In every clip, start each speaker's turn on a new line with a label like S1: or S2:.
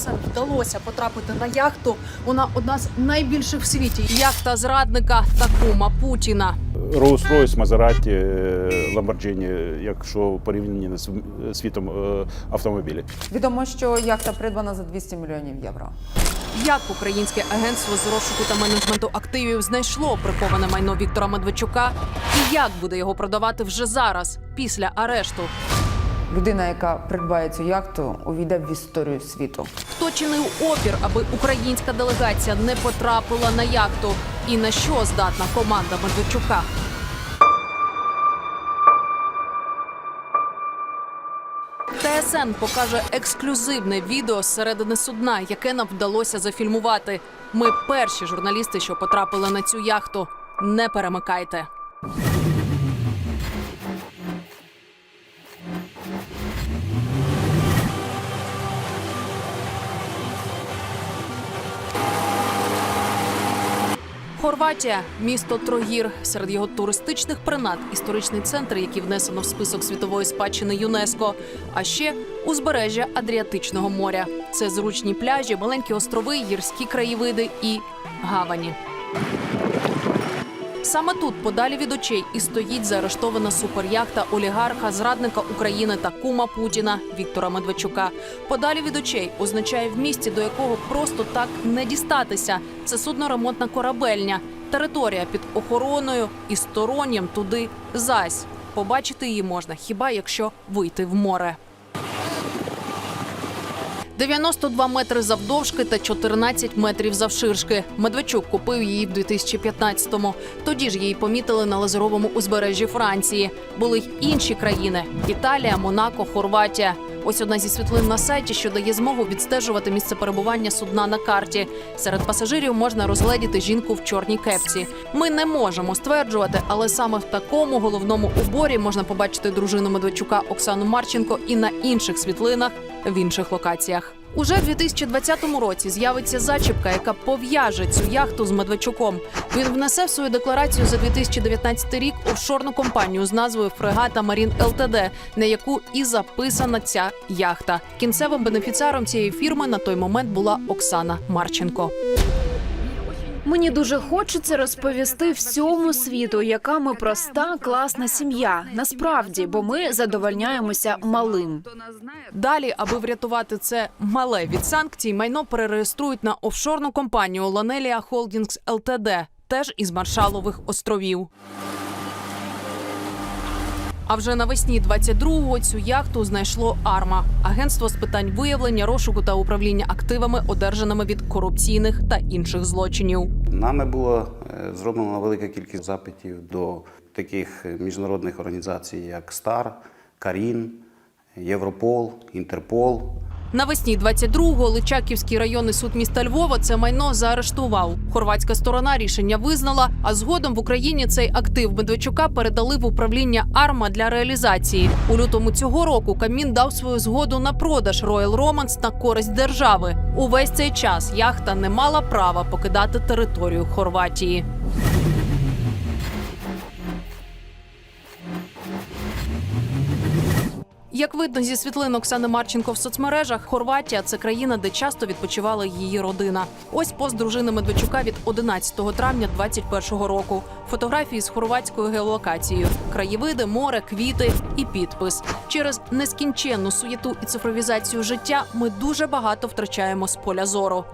S1: Тесен вдалося потрапити на яхту. Вона одна з найбільших в світі. Яхта зрадника та кума Путіна.
S2: Rolls-Royce, Maserati, Lamborghini, якщо порівняні з світом е, автомобілів.
S3: Відомо, що яхта придбана за 200 мільйонів євро.
S1: Як українське агентство з розшуку та менеджменту активів знайшло приховане майно Віктора Медведчука, і як буде його продавати вже зараз, після арешту?
S3: Людина, яка придбає цю яхту, увійде в історію світу.
S1: Хто чинив опір, аби українська делегація не потрапила на яхту? І на що здатна команда Медведчука? ТСН покаже ексклюзивне відео з середини судна, яке нам вдалося зафільмувати. Ми перші журналісти, що потрапили на цю яхту. Не перемикайте. Хорватія місто Трогір. Серед його туристичних принад історичний центр, який внесено в список світової спадщини ЮНЕСКО. А ще узбережжя Адріатичного моря. Це зручні пляжі, маленькі острови, гірські краєвиди і гавані. Саме тут, подалі від очей, і стоїть заарештована суперяхта олігарха, зрадника України та кума Путіна Віктора Медведчука. Подалі від очей означає в місті, до якого просто так не дістатися. Це судноремонтна корабельня, територія під охороною і стороннім туди зась. Побачити її можна хіба якщо вийти в море. 92 метри завдовжки та 14 метрів завширшки. Медведчук купив її в 2015-му. Тоді ж її помітили на лазеровому узбережжі Франції. Були й інші країни: Італія, Монако, Хорватія. Ось одна зі світлин на сайті, що дає змогу відстежувати місце перебування судна на карті. Серед пасажирів можна розгледіти жінку в чорній кепці. Ми не можемо стверджувати, але саме в такому головному уборі можна побачити дружину Медведчука Оксану Марченко і на інших світлинах в інших локаціях. Уже в 2020 році з'явиться зачіпка, яка пов'яже цю яхту з Медведчуком. Він внесе в свою декларацію за 2019 рік офшорну компанію з назвою Фрегата Марін ЛТД, на яку і записана ця яхта. Кінцевим бенефіціаром цієї фірми на той момент була Оксана Марченко.
S4: Мені дуже хочеться розповісти всьому світу, яка ми проста, класна сім'я. Насправді, бо ми задовольняємося малим.
S1: Далі, аби врятувати це мале від санкцій, майно перереєструють на офшорну компанію Ланелія Холдінгс ЛТД, теж із Маршалових островів. А вже навесні 22-го цю яхту знайшло Арма агентство з питань виявлення, розшуку та управління активами, одержаними від корупційних та інших злочинів.
S5: Нами було е, зроблено велика кількість запитів до таких міжнародних організацій, як СТАР, Карін, Європол, Інтерпол.
S1: Навесні 22-го Личаківський районний суд міста Львова це майно заарештував. Хорватська сторона рішення визнала. А згодом в Україні цей актив Медведчука передали в управління Арма для реалізації. У лютому цього року Камін дав свою згоду на продаж Royal Romance на користь держави. Увесь цей час яхта не мала права покидати територію Хорватії. Як видно зі світлин Оксани Марченко в соцмережах, Хорватія це країна, де часто відпочивала її родина. Ось пост дружини Медведчука від 11 травня 2021 року. Фотографії з хорватською геолокацією, краєвиди, море, квіти і підпис. Через нескінченну суєту і цифровізацію життя ми дуже багато втрачаємо з поля зору.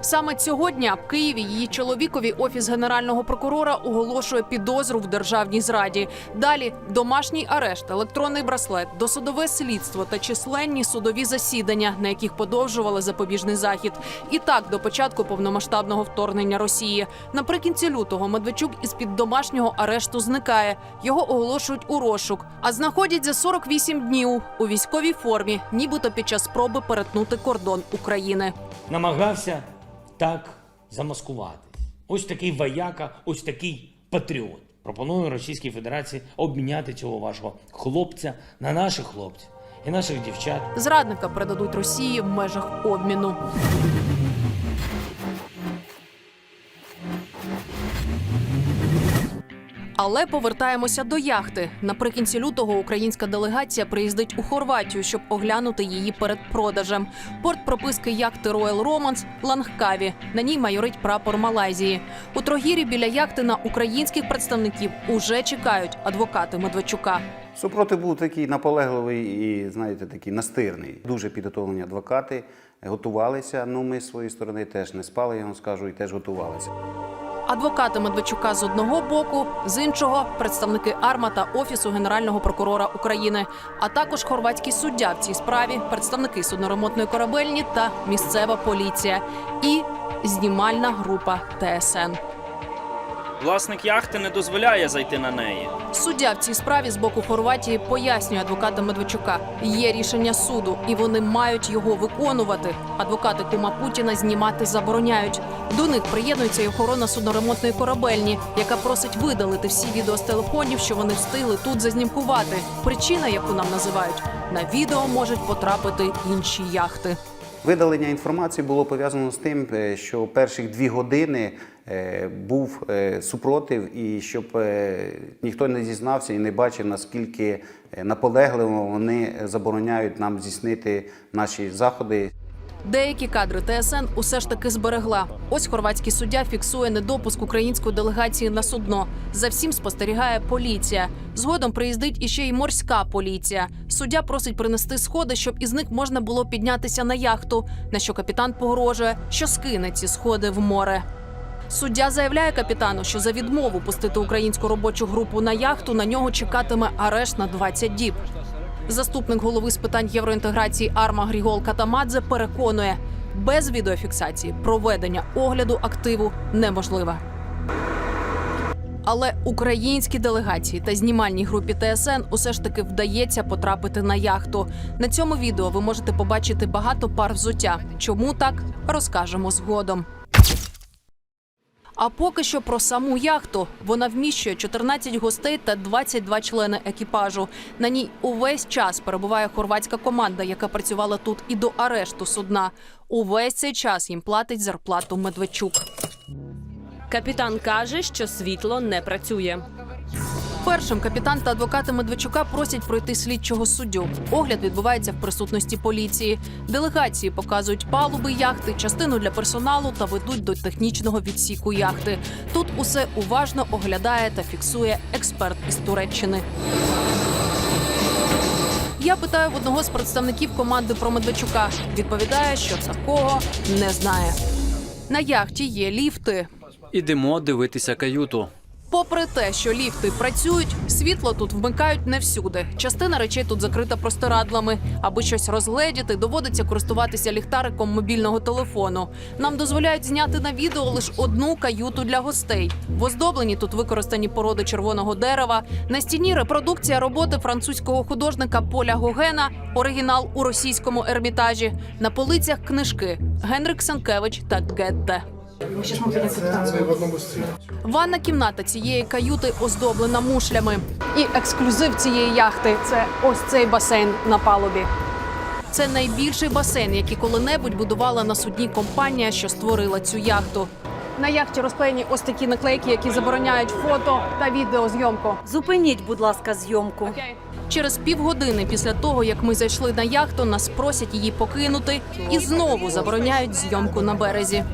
S1: Саме цього дня в Києві її чоловікові офіс генерального прокурора оголошує підозру в державній зраді. Далі домашній арешт, електронний браслет, досудове слідство та численні судові засідання, на яких подовжували запобіжний захід. І так до початку повномасштабного вторгнення Росії. Наприкінці лютого Медведчук із під домашнього арешту зникає. Його оголошують у розшук, а знаходять за 48 днів у військовій формі, нібито під час спроби перетнути кордон України.
S6: намагався так замаскуватись. Ось такий вояка, ось такий патріот. Пропоную Російській Федерації обміняти цього вашого хлопця на наших хлопців і наших дівчат.
S1: Зрадника передадуть Росії в межах обміну. Але повертаємося до яхти. Наприкінці лютого українська делегація приїздить у Хорватію, щоб оглянути її перед продажем. Порт прописки яхти Royal Romance – Лангкаві. На ній майорить прапор Малайзії. У Трогірі біля яхти на українських представників уже чекають адвокати Медведчука.
S5: Супротив був такий наполегливий і, знаєте, такий настирний. Дуже підготовлені адвокати, готувалися. Ну, ми з своєї сторони теж не спали, я вам скажу, і теж готувалися.
S1: Адвокати Медведчука з одного боку, з іншого представники АРМА та офісу генерального прокурора України, а також хорватський суддя в цій справі, представники судноремонтної корабельні та місцева поліція і знімальна група ТСН.
S7: Власник яхти не дозволяє зайти на неї.
S1: Суддя в цій справі з боку Хорватії пояснює адвоката Медведчука. Є рішення суду, і вони мають його виконувати. Адвокати кума Путіна знімати забороняють. До них приєднується й охорона судноремонтної корабельні, яка просить видалити всі відео з телефонів, що вони встигли тут зазнімкувати. Причина, яку нам називають, на відео можуть потрапити інші яхти.
S5: Видалення інформації було пов'язано з тим, е, що перших дві години був е, супротив, і щоб е, ніхто не зізнався і не бачив, наскільки е, наполегливо вони забороняють нам здійснити наші заходи.
S1: Деякі кадри ТСН усе ж таки зберегла. Ось хорватський суддя фіксує недопуск української делегації на судно. За всім спостерігає поліція. Згодом приїздить іще й морська поліція. Суддя просить принести сходи, щоб із них можна було піднятися на яхту. На що капітан погрожує, що скине ці сходи в море. Суддя заявляє капітану, що за відмову пустити українську робочу групу на яхту на нього чекатиме арешт на 20 діб. Заступник голови з питань євроінтеграції Арма Грігол Катамадзе переконує, без відеофіксації проведення огляду активу неможливе. Але українській делегації та знімальній групі ТСН усе ж таки вдається потрапити на яхту. На цьому відео ви можете побачити багато пар взуття. Чому так розкажемо згодом. А поки що про саму яхту. Вона вміщує 14 гостей та 22 члени екіпажу. На ній увесь час перебуває хорватська команда, яка працювала тут і до арешту судна. Увесь цей час їм платить зарплату Медведчук.
S8: Капітан каже, що світло не працює.
S1: Першим капітан та адвокати Медведчука просять пройти слідчого суддю. Огляд відбувається в присутності поліції. Делегації показують палуби яхти, частину для персоналу та ведуть до технічного відсіку яхти. Тут усе уважно оглядає та фіксує експерт із Туреччини. Я питаю в одного з представників команди про Медведчука. Відповідає, що такого не знає. На яхті є ліфти.
S9: Ідемо дивитися каюту.
S1: Попри те, що ліфти працюють, світло тут вмикають не всюди. Частина речей тут закрита простирадлами. Аби щось розгледіти, доводиться користуватися ліхтариком мобільного телефону. Нам дозволяють зняти на відео лише одну каюту для гостей. В оздобленні тут використані породи червоного дерева. На стіні репродукція роботи французького художника Поля Гогена, оригінал у російському ермітажі. На полицях книжки Генрик Санкевич та Гетте. Ванна кімната цієї каюти оздоблена мушлями. І ексклюзив цієї яхти це ось цей басейн на палубі. Це найбільший басейн, який коли-небудь будувала на судні компанія, що створила цю яхту. На яхті розклеєні ось такі наклейки, які забороняють фото та відеозйомку.
S8: Зупиніть, будь ласка, зйомку.
S1: Через півгодини після того, як ми зайшли на яхту, нас просять її покинути і знову забороняють зйомку на березі.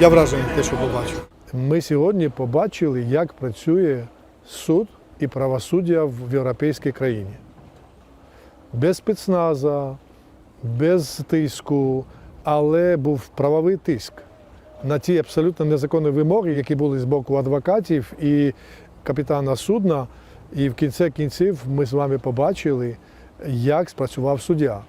S10: Я вражений те, що побачив. Ми сьогодні побачили, як працює суд і правосуддя в європейській країні. Без спецназа, без тиску, але був правовий тиск на ті абсолютно незаконні вимоги, які були з боку адвокатів і капітана судна. І в кінці кінців ми з вами побачили, як спрацював суддя.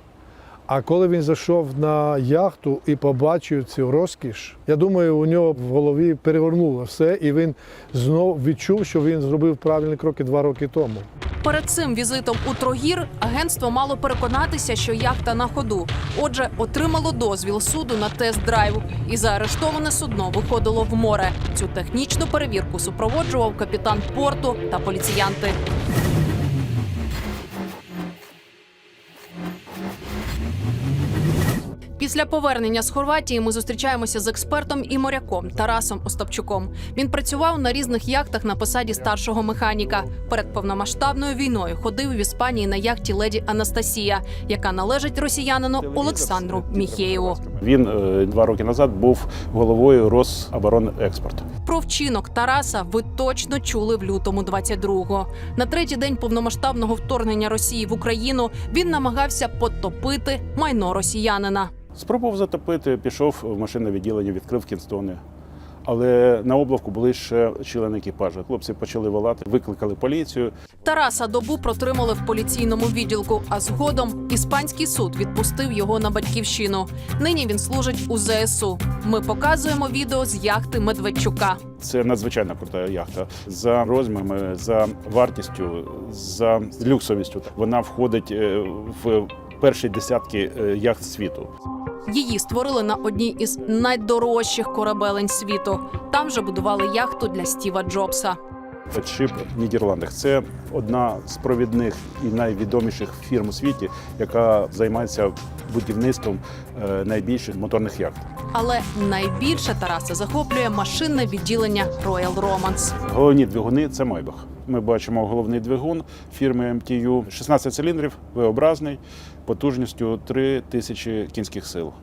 S10: А коли він зайшов на яхту і побачив цю розкіш, я думаю, у нього в голові перевернуло все, і він знову відчув, що він зробив правильні кроки два роки тому.
S1: Перед цим візитом у Трогір агентство мало переконатися, що яхта на ходу. Отже, отримало дозвіл суду на тест-драйв, і заарештоване судно виходило в море. Цю технічну перевірку супроводжував капітан порту та поліціянти. Після повернення з Хорватії ми зустрічаємося з експертом і моряком Тарасом Остапчуком. Він працював на різних яхтах на посаді старшого механіка. Перед повномасштабною війною ходив в Іспанії на яхті леді Анастасія, яка належить росіянину Олександру Міхеєву.
S2: Він е, два роки назад був головою Рособоронекспорту.
S1: Про вчинок Тараса ви точно чули в лютому 22-го. На третій день повномасштабного вторгнення Росії в Україну він намагався потопити майно росіянина.
S2: Спробував затопити, пішов в машинне відділення, відкрив кінстони. Але на облавку були ще члени екіпажу. Хлопці почали волати, викликали поліцію.
S1: Тараса добу протримали в поліційному відділку, а згодом іспанський суд відпустив його на батьківщину. Нині він служить у ЗСУ. Ми показуємо відео з яхти Медведчука.
S2: Це надзвичайно крута яхта. За розмірами, за вартістю, за люксовістю. Вона входить е, в перші десятки е, яхт світу.
S1: Її створили на одній із найдорожчих корабелень світу. Там же будували яхту для Стіва Джобса.
S2: Чип в Нідерландах це одна з провідних і найвідоміших фірм у світі, яка займається будівництвом е, найбільших моторних яхт.
S1: Але найбільше Тараса захоплює машинне відділення Royal Romance.
S2: Головні двигуни це Майбах. Ми бачимо головний двигун фірми MTU, 16 циліндрів, V-образний, потужністю 3000 кінських сил.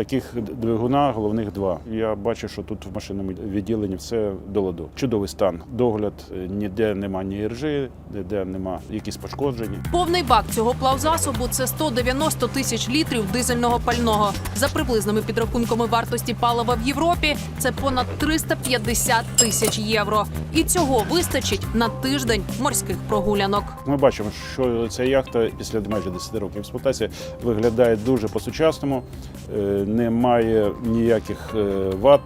S2: Таких двигуна головних два. Я бачу, що тут в машинному відділенні все до ладу. Чудовий стан. Догляд е, ніде нема ні іржи, ніде нема якісь пошкоджені.
S1: Повний бак цього плавзасобу це 190 тисяч літрів дизельного пального. За приблизними підрахунками вартості палива в Європі це понад 350 тисяч євро. І цього вистачить на тиждень морських прогулянок.
S2: Ми бачимо, що ця яхта після майже 10 років експлуатації виглядає дуже по-сучасному, е, немає ніяких е, вад.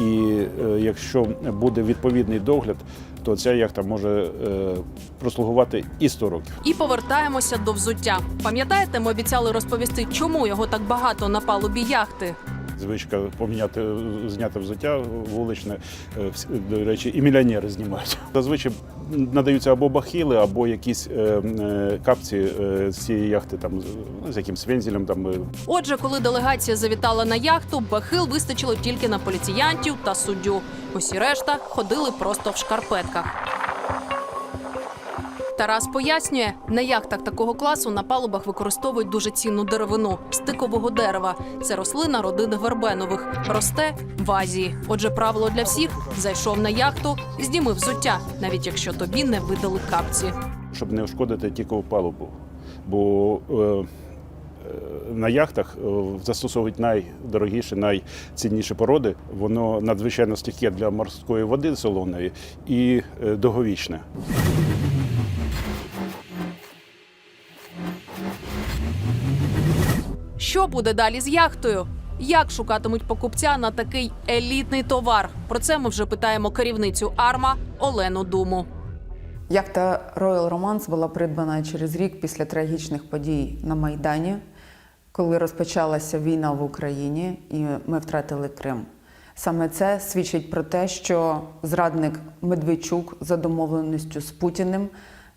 S2: І е, якщо буде відповідний догляд, то ця яхта може е, прослугувати і 100 років.
S1: І повертаємося до взуття. Пам'ятаєте, ми обіцяли розповісти, чому його так багато на палубі яхти.
S2: Звичка поміняти, зняти взуття вуличне. До речі, і мільйонери знімають. Зазвичай надаються або бахіли, або якісь е, е, капці е, з цієї яхти, там з- з якимсь вензелем. Там
S1: Отже, коли делегація завітала на яхту, бахил вистачило тільки на поліціянтів та суддю. Усі решта ходили просто в шкарпетках. Тарас пояснює, на яхтах такого класу на палубах використовують дуже цінну деревину стикового дерева. Це рослина родини вербенових. Росте в Азії. Отже, правило для всіх: зайшов на яхту, зніми взуття, навіть якщо тобі не видали капці.
S2: щоб не ушкодити тільки палубу. Бо е, е, на яхтах е, застосовують найдорогіші, найцінніші породи. Воно надзвичайно стійке для морської води солоної і е,
S1: Що буде далі з яхтою? Як шукатимуть покупця на такий елітний товар? Про це ми вже питаємо керівницю Арма Олену Думу.
S3: Яхта Royal Romance була придбана через рік після трагічних подій на Майдані, коли розпочалася війна в Україні і ми втратили Крим. Саме це свідчить про те, що зрадник Медведчук за домовленістю з Путіним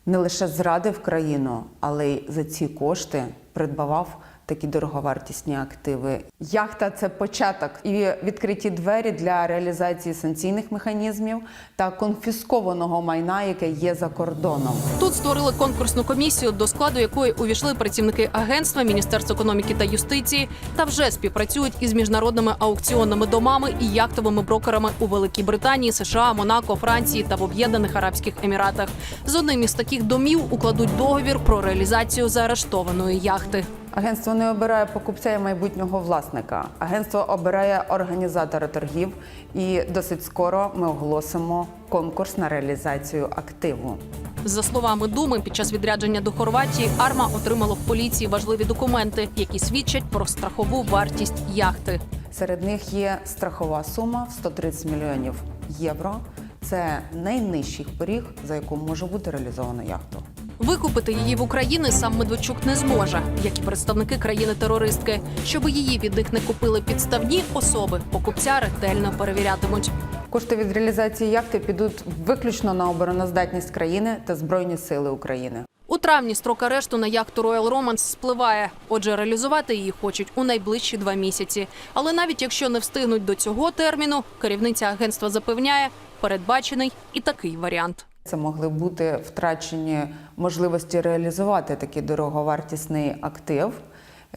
S3: не лише зрадив країну, але й за ці кошти придбавав такі дороговартісні активи. Яхта це початок і відкриті двері для реалізації санкційних механізмів та конфіскованого майна, яке є за кордоном.
S1: Тут створили конкурсну комісію, до складу якої увійшли працівники агентства, Міністерства економіки та юстиції, та вже співпрацюють із міжнародними аукціонними домами і яхтовими брокерами у Великій Британії, США, Монако, Франції та в Об'єднаних Арабських Еміратах. З одним із таких домів укладуть договір про реалізацію заарештованої яхти.
S3: Агентство не обирає покупця і майбутнього власника. Агентство обирає організатора торгів, і досить скоро ми оголосимо конкурс на реалізацію активу.
S1: За словами Думи, під час відрядження до Хорватії Арма отримала в поліції важливі документи, які свідчать про страхову вартість яхти.
S3: Серед них є страхова сума в 130 мільйонів євро. Це найнижчий поріг, за яку може бути реалізовано яхту.
S1: Викупити її в Україні сам Медведчук не зможе, як і представники країни-терористки. Щоб її від них не купили підставні особи, покупця ретельно перевірятимуть.
S3: Кошти від реалізації яхти підуть виключно на обороноздатність країни та збройні сили України.
S1: У травні строк арешту на яхту Royal Romance спливає. Отже, реалізувати її хочуть у найближчі два місяці. Але навіть якщо не встигнуть до цього терміну, керівниця агентства запевняє, передбачений і такий варіант.
S3: Це могли бути втрачені можливості реалізувати такий дороговартісний актив.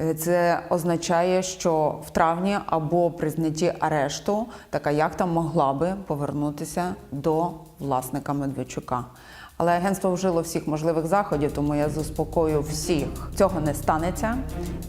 S3: Е, Це означає, що в травні або при знятті арешту така яхта могла би повернутися до власника Медведчука. Але агентство вжило всіх можливих заходів, тому я заспокою всіх. Цього не станеться.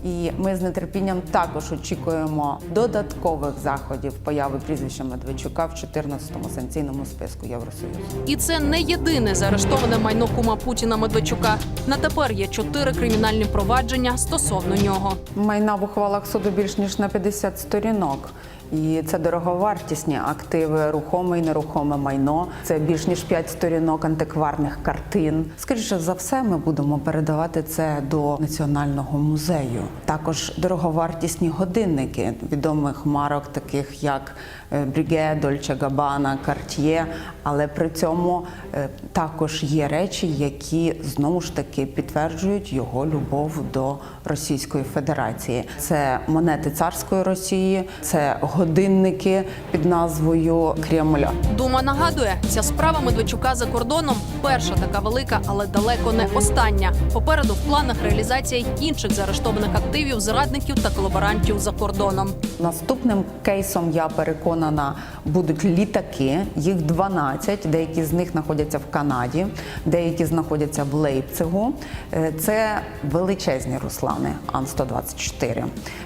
S3: І ми з нетерпінням також очікуємо додаткових заходів появи прізвища Медведчука в 14-му санкційному списку Євросоюзу.
S1: І це не єдине заарештоване майно кума Путіна Медведчука. На тепер є чотири кримінальні провадження стосовно нього.
S3: Майна в ухвалах суду більш ніж на 50 сторінок. І це дороговартісні активи, рухоме і нерухоме майно. Це більш ніж 5 сторінок антикварних картин. Скоріше за все, ми будемо передавати це до національного музею. Також дороговартісні годинники відомих марок, таких як Бріге, Дольче Габана, Карт'є. Але при цьому е, також є речі, які знову ж таки підтверджують його любов до Російської Федерації. Це монети царської Росії, це годинники під назвою Кремля.
S1: Дума нагадує, ця справа Медведчука за кордоном перша така велика, але далеко не остання. Попереду в планах реалізація інших заарештованих активів, зрадників та колаборантів за кордоном.
S3: Наступним кейсом я переконана будуть літаки. Їх 12, Деякі з них знаходяться в Канаді, деякі знаходяться в Лейпцигу. Е, Це величезні руслани Ан-124.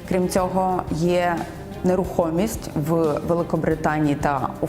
S3: Крім цього, є нерухомість в Великобританії та у